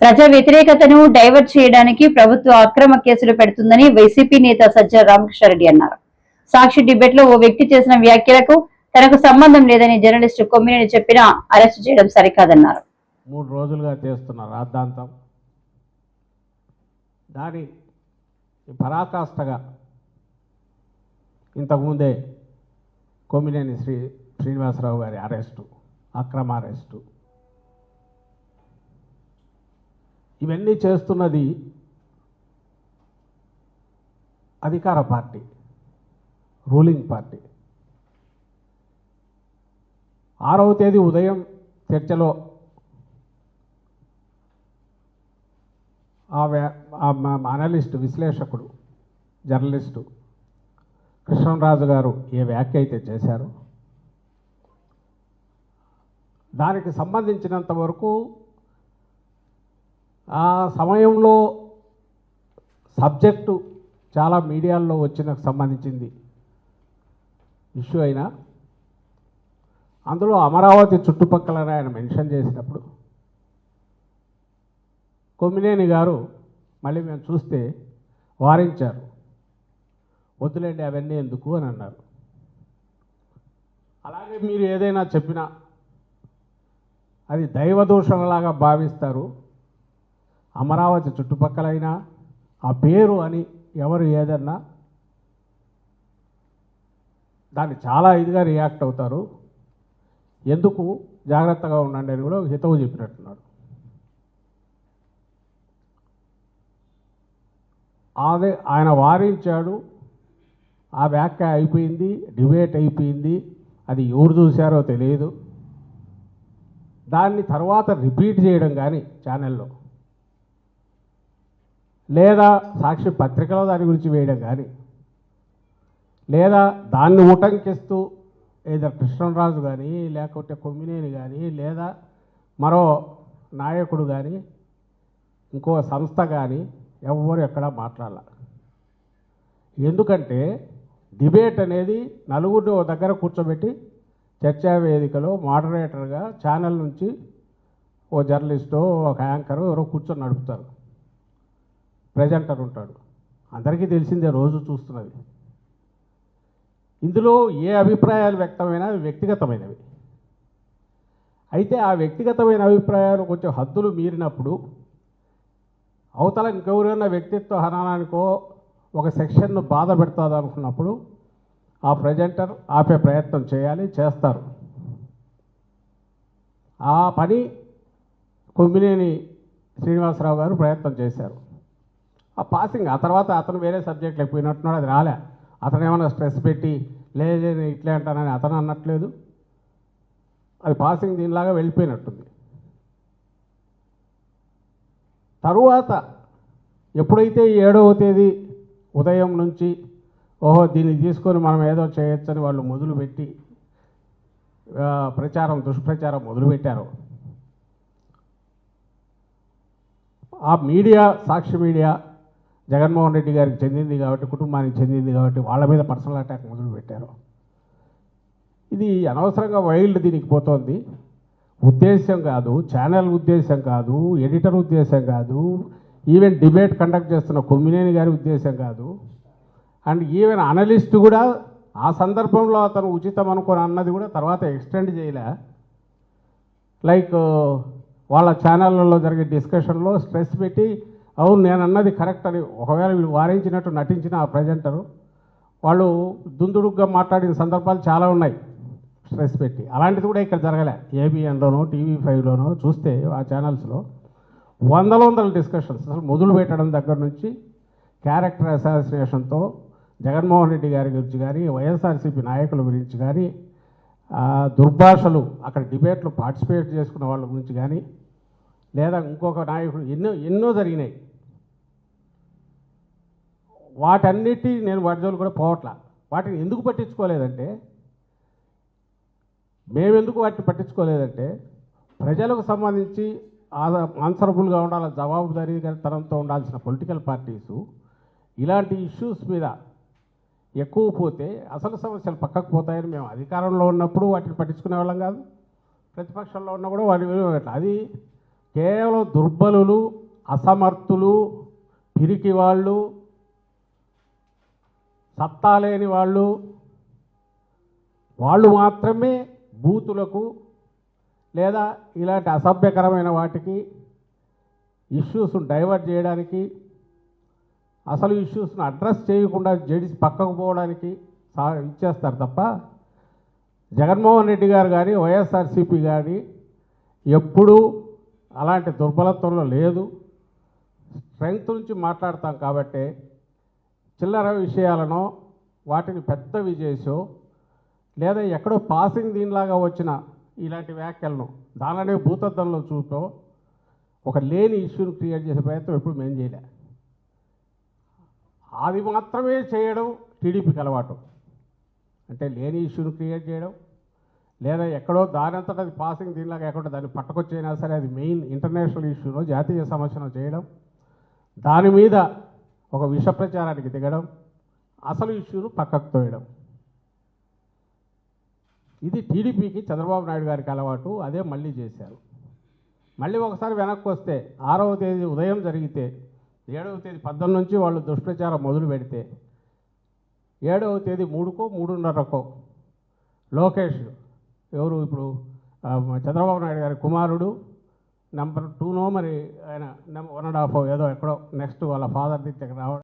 ప్రజా వ్యతిరేకతను డైవర్ట్ చేయడానికి ప్రభుత్వం అక్రమ కేసులు పెడుతుందని వైసీపీ నేత సజ్జల రామకృష్ణారెడ్డి అన్నారు. సాక్షి డిబేట్లో ఓ వ్యక్తి చేసిన వ్యాఖ్యలకు తనకు సంబంధం లేదని జర్నలిస్టు కొమ్మినేని చెప్పినా అరెస్ట్ చేయడం సరికాదన్నారు. మూడు రోజులుగా చేస్తున్న రాద్ధాంతం. దాని పరాకాష్ఠగా ఇంతకుముందే కొమ్మినేని శ్రీ శ్రీనివాసరావు గారి అరెస్టు అక్రమ అరెస్టు. ఇవన్నీ చేస్తున్నది అధికార పార్టీ రూలింగ్ పార్టీ. ఆరవ తేదీ ఉదయం చర్చలో ఆ వ్యా అనలిస్ట్ విశ్లేషకుడు జర్నలిస్టు కృష్ణరాజు గారు ఏ వ్యాఖ్య అయితే చేశారో దానికి సంబంధించినంత వరకు ఆ సమయంలో సబ్జెక్టు చాలా మీడియాల్లో వచ్చిన సంబంధించింది ఇష్యూ అయినా. అందులో అమరావతి చుట్టుపక్కల ఆయన మెన్షన్ చేసినప్పుడు కొమ్మినేని గారు మళ్ళీ మేము చూస్తే వారించారు. వద్దులేండి అవన్నీ ఎందుకు? అని అన్నారు. అలాగే మీరు ఏదైనా చెప్పినా అది దైవదోషంలాగా భావిస్తారు. అమరావతి చుట్టుపక్కలైనా ఆ పేరు అని ఎవరు ఏదన్నా దాన్ని చాలా ఇదిగా రియాక్ట్ అవుతారు. ఎందుకు జాగ్రత్తగా ఉండండి అని కూడా హితవు చెప్పినట్టున్నాడు అదే ఆయన వారించాడు. ఆ వ్యాఖ్య అయిపోయింది డిబేట్ అయిపోయింది. అది ఎవరు చూశారో తెలియదు. దాన్ని తర్వాత రిపీట్ చేయడం కానీ ఛానల్లో. లేదా సాక్షి పత్రికలో దాని గురించి వేయడం కానీ లేదా దాన్ని ఉటంకిస్తూ ఏదో కృష్ణరాజు కానీ లేకపోతే కొమ్మినేని కానీ లేదా మరో నాయకుడు కానీ ఇంకో సంస్థ కానీ ఎవ్వరు ఎక్కడ మాట్లాడాల. ఎందుకంటే డిబేట్ అనేది నలుగురిని ఓ దగ్గర కూర్చోబెట్టి చర్చా వేదికలో మోడరేటర్గా ఛానల్ నుంచి ఓ జర్నలిస్టో ఒక యాంకరు ఎవరో కూర్చొని నడుపుతారు. ప్రజెంటర్ ఉంటాడు. అందరికీ తెలిసిందే రోజు చూస్తున్నది. ఇందులో ఏ అభిప్రాయాలు వ్యక్తమైనా వ్యక్తిగతమైనవి. అయితే ఆ వ్యక్తిగతమైన అభిప్రాయాలు కొంచెం హద్దులు మీరినప్పుడు అవతల ఇంకెవరైనా వ్యక్తిత్వ హననానికో ఒక సెక్షన్ను బాధ పెడతాది అనుకున్నప్పుడు ఆ ప్రజెంటర్ ఆపే ప్రయత్నం చేయాలి చేస్తారు. ఆ పని కొమ్మినేని శ్రీనివాసరావు గారు ప్రయత్నం చేశారు. ఆ పాసింగ్ ఆ తర్వాత అతను వేరే సబ్జెక్టులు పోయినట్టున్నాడు అది రాలే. అతను ఏమైనా స్ట్రెస్ పెట్టి లేదు ఇట్లే అంటానని అతను అన్నట్లేదు. అది పాసింగ్ దీనిలాగా వెళ్ళిపోయినట్టుంది. తరువాత ఎప్పుడైతే ఏడవ తేదీ ఉదయం నుంచి ఓహో దీన్ని తీసుకొని మనం ఏదో చేయొచ్చని వాళ్ళు మొదలుపెట్టి ప్రచారం దుష్ప్రచారం మొదలుపెట్టారు ఆ మీడియా సాక్షి మీడియా జగన్మోహన్ రెడ్డి గారికి చెందింది కాబట్టి కుటుంబానికి చెందింది కాబట్టి వాళ్ళ మీద పర్సనల్ అటాక్ మొదలుపెట్టారు. ఇది అనవసరంగా వైల్డ్ దీనికి పోతోంది. ఉద్దేశం కాదు ఛానల్ ఉద్దేశం కాదు ఎడిటర్ ఉద్దేశం కాదు ఈవెన్ డిబేట్ కండక్ట్ చేస్తున్న కొమ్మినేని గారి ఉద్దేశం కాదు. అండ్ ఈవెన్ అనలిస్ట్ కూడా ఆ సందర్భంలో అతను ఉచితం అనుకుని అన్నది కూడా తర్వాత ఎక్స్టెండ్ చేయలే. లైక్ వాళ్ళ ఛానళ్ళలో జరిగే డిస్కషన్లో స్ట్రెస్ పెట్టి అవును నేను అన్నది కరెక్ట్ అని ఒకవేళ వీళ్ళు వారించినట్టు నటించిన ఆ ప్రజెంటరు వాళ్ళు దుందుడుగ్గా మాట్లాడిన సందర్భాలు చాలా ఉన్నాయి స్ట్రెస్ పెట్టి. అలాంటిది కూడా ఇక్కడ జరగలే. ఏబిఎన్లోనో టీవీ ఫైవ్లోనో చూస్తే ఆ ఛానల్స్లో వందల వందల డిస్కషన్స్. అసలు మొదలు పెట్టడం దగ్గర నుంచి క్యారెక్టర్ అసాసినేషన్తో జగన్మోహన్ రెడ్డి గారి గురించి కానీ వైఎస్ఆర్సీపీ నాయకుల గురించి కానీ దుర్భాషలు అక్కడ డిబేట్లు పార్టిసిపేట్ చేసుకున్న వాళ్ళ గురించి కానీ లేదా ఇంకొక నాయకుడు ఎన్నో ఎన్నో జరిగినాయి. వాటన్నిటి నేను వాటి జోలు కూడా పోవట్లా. వాటిని ఎందుకు పట్టించుకోలేదంటే మేమెందుకు వాటిని పట్టించుకోలేదంటే ప్రజలకు సంబంధించి ఆన్సరబుల్గా ఉండాలి జవాబుదారీతనంతో ఉండాల్సిన పొలిటికల్ పార్టీసు ఇలాంటి ఇష్యూస్ మీద ఎక్కువ పోతే అసలు సమస్యలు పక్కకు పోతాయని మేము అధికారంలో ఉన్నప్పుడు వాటిని పట్టించుకునే వాళ్ళం కాదు. ప్రతిపక్షంలో ఉన్నా కూడా వాటి విలువ అది కేవలం దుర్బలులు అసమర్థులు పిరికి వాళ్ళు సత్తా లేని వాళ్ళు వాళ్ళు మాత్రమే బూతులకు లేదా ఇలాంటి అసభ్యకరమైన వాటికి ఇష్యూస్ను డైవర్ట్ చేయడానికి అసలు ఇష్యూస్ను అడ్రస్ చేయకుండా జడిసి పక్కకు పోవడానికి సా ఇచ్చేస్తారు తప్ప జగన్మోహన్ రెడ్డి గారు కానీ వైఎస్ఆర్సీపీ కానీ ఎప్పుడూ అలాంటి దుర్బలత్వంలో లేదు. స్ట్రెంగ్త్ నుంచి మాట్లాడతాం కాబట్టి చిల్లర విషయాలను వాటిని పెద్దవి చేసో లేదా ఎక్కడో పాసింగ్ దీనిలాగా వచ్చిన ఇలాంటి వ్యాఖ్యలను దానిలోనే భూతద్దంలో చూపో ఒక లేని ఇష్యూని క్రియేట్ చేసే ప్రయత్నం ఎప్పుడు మేము చేయలే. అది మాత్రమే చేయడం టీడీపీకి అలవాటు. అంటే లేని ఇష్యూని క్రియేట్ చేయడం లేదా ఎక్కడో దానంతట అది పాసింగ్ దీనిలాగా ఎక్కడో దాన్ని పట్టుకొచ్చైనా సరే అది మెయిన్ ఇంటర్నేషనల్ ఇష్యూలో జాతీయ సమస్యను చేయడం దాని మీద ఒక విష ప్రచారానికి దిగడం అసలు ఇష్యూను పక్కకు తోయడం. ఇది టీడీపీకి చంద్రబాబు నాయుడు గారికి అలవాటు అదే మళ్ళీ చేశారు. మళ్ళీ ఒకసారి వెనక్కి వస్తే ఆరవ తేదీ ఉదయం జరిగితే ఏడవ తేదీ పద్దెనిమిది నుంచి వాళ్ళు దుష్ప్రచారం మొదలు పెడితే ఏడవ తేదీ మూడుకో మూడున్నరకో లోకేష్ ఎవరు ఇప్పుడు చంద్రబాబు నాయుడు గారి కుమారుడు నెంబర్ టూనో మరి ఆయన వన్ అండ్ హాఫ్ ఏదో ఎక్కడో నెక్స్ట్ వాళ్ళ ఫాదర్ నుంచి రావడం.